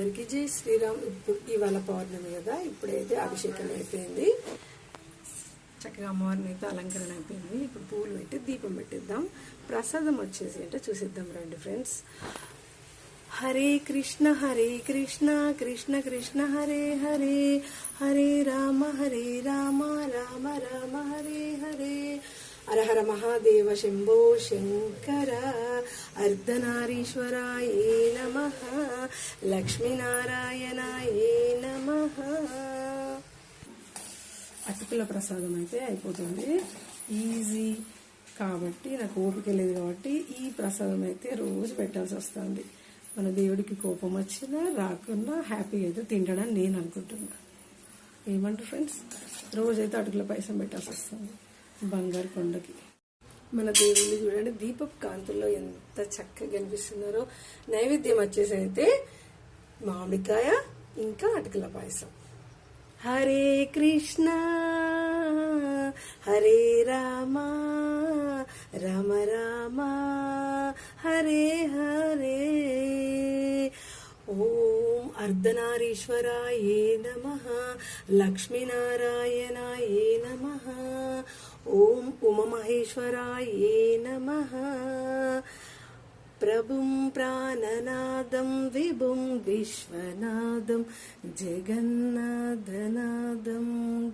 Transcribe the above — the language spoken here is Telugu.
అందరికి జై శ్రీరామ్. ఇప్పుడు ఇవాళ పౌర్ణమి కదా ఇప్పుడైతే అభిషేకం అయిపోయింది. చక్కగా అమ్మవారిని అయితే అలంకరణ అయిపోయింది. ఇప్పుడు పూలు పెట్టి దీపం పెట్టిద్దాం. ప్రసాదం వచ్చేసి అంటే చూసిద్దాం రండి ఫ్రెండ్స్. హరే కృష్ణ హరే కృష్ణ కృష్ణ కృష్ణ హరే హరే. హరే రామ హరే రామ రామ రామ హరే హరే హర హర మహాదేవ శంభో శంకర అర్ధనారీశ్వరాయే నమ లక్ష్మీనారాయణాయే నమ. అటుకుల ప్రసాదం అయితే అయిపోతుంది. ఈజీ కాబట్టి నాకు ఓపిక లేదు కాబట్టి ఈ ప్రసాదం అయితే రోజు పెట్టాల్సి వస్తుంది. మన దేవుడికి కోపం వచ్చినా రాకుండా హ్యాపీ అయితే తింటాడని నేను అనుకుంటున్నాను ఏమంటారు ఫ్రెండ్స్ రోజైతే అటుకుల పైసం పెట్టాల్సి వస్తుంది. బంగారు కొండకి. మన దేవుళ్ళు చూడండి దీపపు కాంతుల్లో ఎంత చక్కగా కనిపిస్తున్నారో. నైవేద్యం వచ్చేసి అయితే మామిడికాయ ఇంకా అటుకుల పాయసం. హరే కృష్ణ హరే రామ రామ రామ హరే హరే. ఓం అర్ధనారీశ్వరాయే నమ లక్ష్మీనారాయణాయే నమ हेश्वराये नमः। प्रभुं प्राणनादं विभुं विश्वनादं जगन्नादनादम्